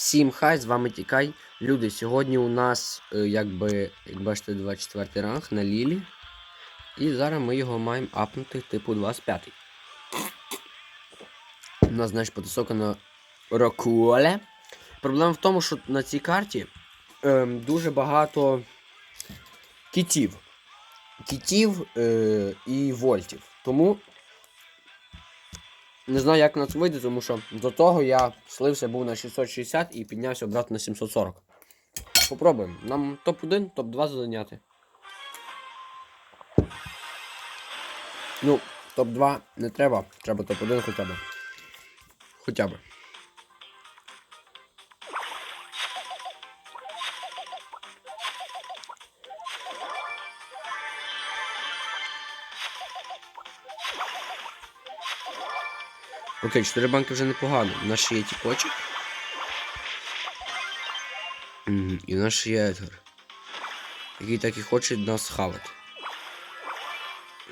Всім хай, з вами Тікай. Люди, сьогодні у нас, е, якби, як бачите, 24 ранг на Лілі. І зараз ми його маємо апнути типу 25. У нас, знаєш, потисока на Рокуоле. Проблема в тому, що на цій карті ем, дуже багато кітів. Кітів е, і вольтів. Тому не знаю, як у нас вийде, тому що до того я слився був на 660 і піднявся обратно на 740. Попробуємо. Нам топ-1, топ-2 зайняти. Ну, топ-2 не треба, треба топ-1 хоча б. Хоча б. Окей, 4 банки вже непогано. У нас ще є тіпочок. І у нас ще є Едгар. Який так і хоче нас хавати.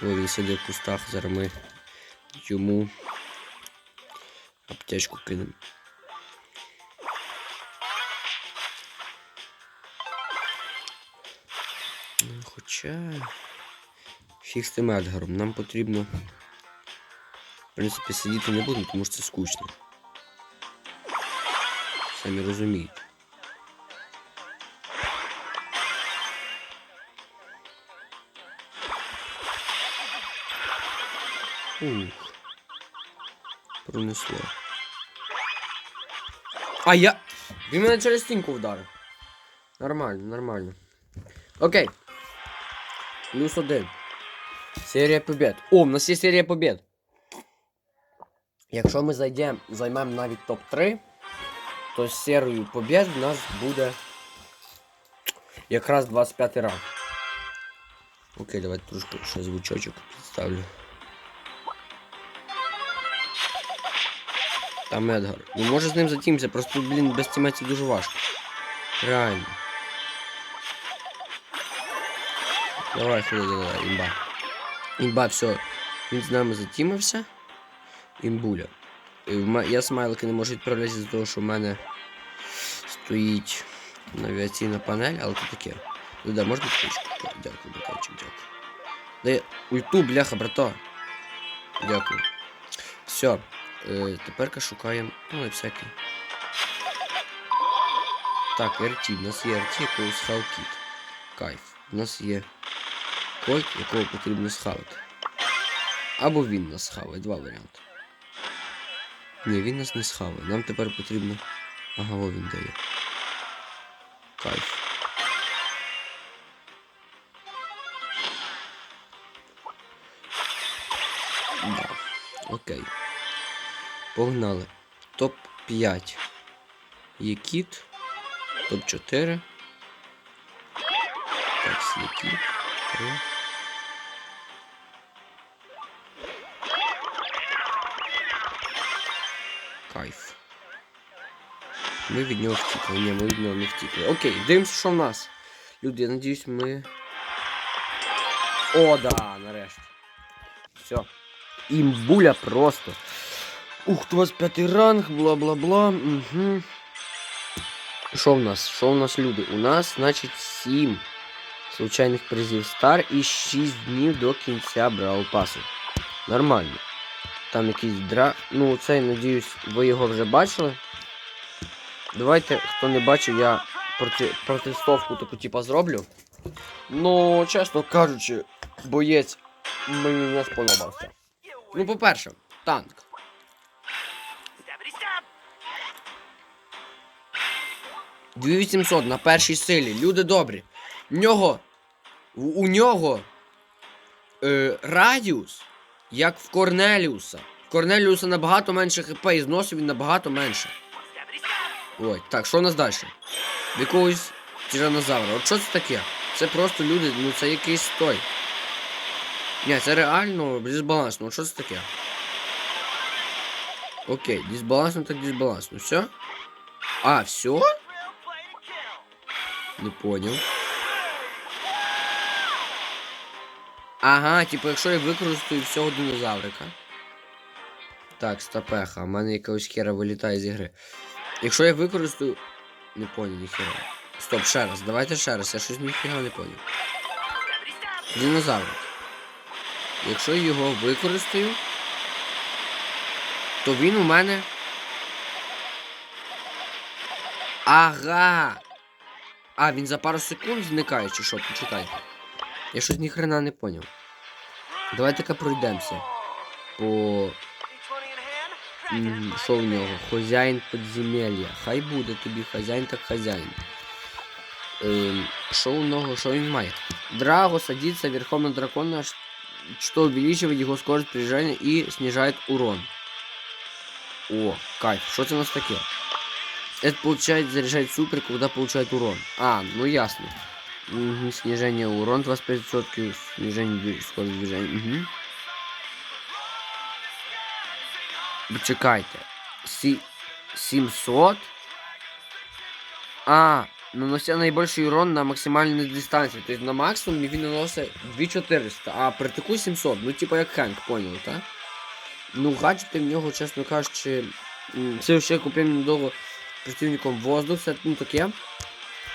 Ой, він сидить в кустах, зараз ми йому аптечку кинемо. Хоча. Фіг з тим Едгаром. Нам потрібно. В принципі, сидіти не будемо, тому що це скучно. Самі розумієте. Ух. Пронесло. А я. Він мене через стінку вдарив. Нормально, нормально. Окей. Плюс один. Серія побед. О, у нас є серія побед. Якщо ми зайдемо, займемо навіть топ-3, то з серією побед в нас буде якраз 25 ранг. Окей, давайте трошки ще звучочок підставлю. Там Едгар. Ну може з ним затімся, просто, блін, без тімейтів дуже важко. Реально. Давай, ходи, давай, імба. Імба, все. Він з нами затімився. Імбуля. Я смайлики не можу відправляти з-за того, що в мене стоїть навігаційна панель, але це таке. Ну да, можна птичку? Дякую, братанчик, дякую. Дай ульту, бляха, брато. Дякую. Все. Е, тепер шукаємо. Ну і всякий. Так, RT. У нас є RT, якого схав кіт. Кайф. У нас є кот, якого потрібно схавати. Або він нас схаває, два варіанти. Ні, він нас не схаває. Нам тепер потрібно. Ага, во він дає. Кайф. Да. Окей. Погнали. Топ-5. Є кіт. Топ-4. Так, є кіт. Ми від нього втікли. Ні, ми від нього не втікли. Окей, дивимося, що в нас. Люди, я надіюсь, ми. О, да, нарешті. Все. Імбуля просто. Ух, 25 ранг, бла-бла-бла. Угу. Що в нас? Що в нас, люди? У нас, значить, 7 случайних призів стар і 6 днів до кінця Брау пасу. Нормально. Там якийсь дра. Ну, цей, надіюсь, ви його вже бачили. Давайте, хто не бачив, я проти... протестовку таку типа зроблю. Ну, чесно кажучи, боєць мені не сподобався. Ну, по-перше, танк. 2800 на першій силі. Люди добрі. В нього. У, у нього е, радіус, як в Корнеліуса. В Корнеліуса набагато менше хп і зносив він набагато менше. Ой, так, що у нас далі? Якогось тиранозавра. От що це таке? Це просто люди, ну це якийсь той. Ні, це реально дисбалансно. От що це таке? Окей, дисбалансно так дисбалансно. Все? А, все? Не понял. Ага, типу, якщо я використаю всього динозаврика. Так, стапеха, у мене якогось хера вилітає з ігри. Якщо я використаю. Не понял, ніхера. Стоп, ще раз, давайте ще раз, я щось ніфіга не. Gravity. Динозавр. Якщо я його використаю, то він у мене. Ага. А, він за пару секунд зникає, чи що? Почекай. Я щось ніхрена не поняв. Давайте-ка пройдемося. По. Що в нього? Хозяїн підземелля. Хай буде тобі хазяїн так хазяїн. Ем, Що у нього? Що він має? Драго садится верхом на дракона, ш- что увеличивает его скорость передвижения и снижает урон. О, кайф. Что это у нас такое? Это получает заряжать супер, когда получает урон. А, ну ясно. Мгм, снижение урона 25%, снижение движ- скорости движения. Угу. Чекайте. Сі... 700? А, наносить найбільший урон на максимальній дистанції. Тобто на максимумі він наносить 2400, а при таку 700. Ну, типа як Хенк, поняли, так? Ну, гаджети в нього, чесно кажучи, це ще купив недовго противником воздух, це ну таке.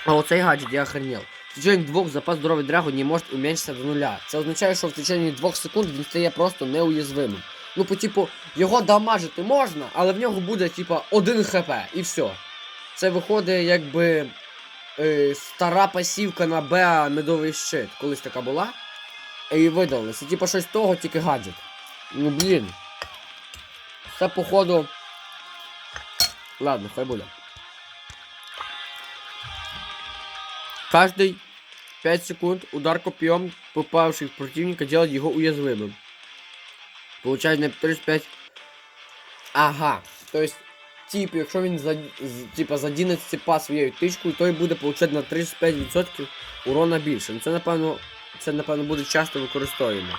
А оцей гаджет я охренел. В течение двох запас здоров'я драгу не може уменьшитися до нуля. Це означає, що в течение двох секунд він стає просто неуязвимим. Ну, по типу, його дамажити можна, але в нього буде, типа, 1 хп і все. Це виходить, якби е, стара пасівка на Беа медовий щит. Колись така була. І видали. Це типа щось того, тільки гаджет. Ну блін. Це походу. Ладно, хай буде. Каждый 5 секунд удар копьем, попавший в противника, делает его уязвимым. Получает на 35. Ага. То есть, тип, якщо він за, типа, задіне ціпа своєю тичкою, то й буде получати на 35% урона більше. Ну це напевно, це напевно буде часто використовуємо.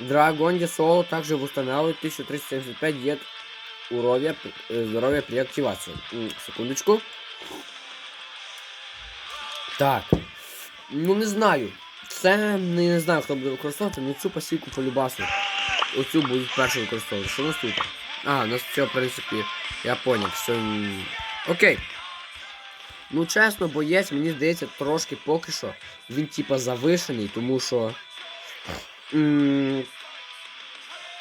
Драгонді Соло также восстанавливает 1375 єд уровня, здоров'я при активації. Секундочку. Так. Ну не знаю. Це не, не знаю, хто буде використовувати, ну цю пасівку по любасу. Оцю будуть перше використовувати. Що у нас тут? А, у нас все, в принципі, я поняв, все. Окей. Ну, чесно, боєць, мені здається, трошки поки що він типа завишений, тому що.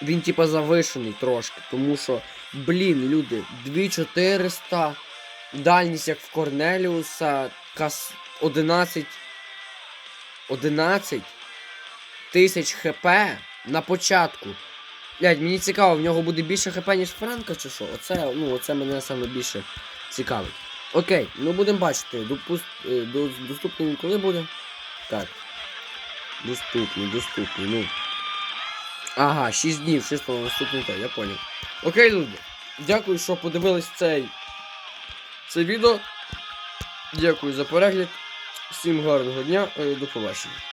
Він типа завишений трошки, тому що, блін, люди, 2400, дальність як в Корнеліуса, кас 11. 11 тисяч хп на початку. Блядь, мені цікаво, в нього буде більше хп, ніж Франка, чи що? Оце, ну, оце мене саме більше цікавить. Окей, ну будемо бачити. Допуст... е, до... Доступний він коли буде? Так. Доступний, доступний, ну. Ага, 6 днів, 6 наступний той, я понял. Окей, люди. Дякую, що подивились цей. Це відео. Дякую за перегляд. Всім гарного дня, е, до побачення.